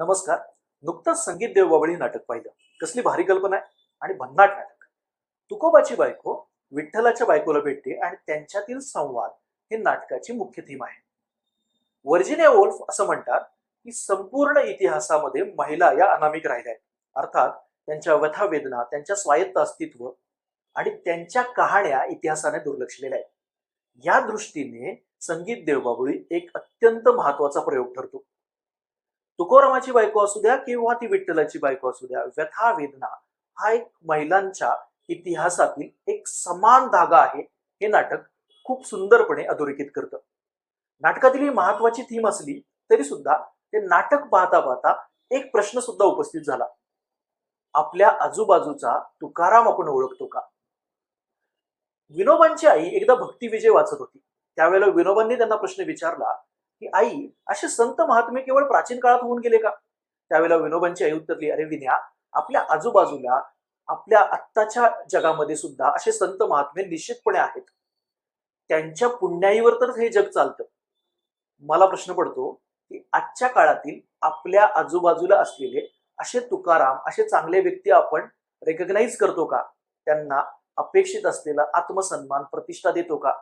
नमस्कार. नुकतंच संगीत देवबाबळी नाटक पाहिलं. कसली भारी कल्पना आहे. आणि भन्नाट नाटक. तुकोबाची बायको विठ्ठलाच्या बायकोला भेटते आणि त्यांच्यातील संवाद हे नाटकाची मुख्य थीम आहे. वर्जिनिया वोल्फ असं म्हणतात की संपूर्ण इतिहासामध्ये महिला या अनामिक राहिल्या आहेत. अर्थात त्यांच्या व्यथा वेदना त्यांच्या स्वायत्त अस्तित्व आणि त्यांच्या कहाण्या इतिहासाने दुर्लक्षलेल्या आहेत. या दृष्टीने संगीत देवबाबळी एक अत्यंत महत्त्वाचा प्रयोग ठरतो. तुकारामाची बायको असू द्या किंवा ती विठ्ठलाची बायको असू द्या व्यथा वेदना हा एक महिलांच्या इतिहासातील एक समान धागा आहे. हे नाटक खूप सुंदरपणे अधोरेखित करतं. नाटकातील ही महत्वाची थीम असली तरी सुद्धा ते नाटक पाहता पाहता एक प्रश्न सुद्धा उपस्थित झाला. आपल्या आजूबाजूचा तुकाराम आपण ओळखतो का? विनोबांची आई एकदा भक्ती विजय वाचत होती. त्यावेळेला विनोबांनी त्यांना प्रश्न विचारला की आई असे संत महात्मे केवळ प्राचीन काळात होऊन गेले का? त्यावेळेला विनोबांची आई उत्तरली अरे विन्या आपल्या आजूबाजूला आपल्या आत्ताच्या जगामध्ये सुद्धा असे संत महात्मे निश्चितपणे आहेत. त्यांच्या पुण्याईवर तर हे जग चालतं. मला प्रश्न पडतो की आजच्या काळातील आपल्या आजूबाजूला असलेले असे तुकाराम असे चांगले व्यक्ती आपण रेकग्नाईज करतो का? त्यांना अपेक्षित असलेला आत्मसन्मान प्रतिष्ठा देतो का?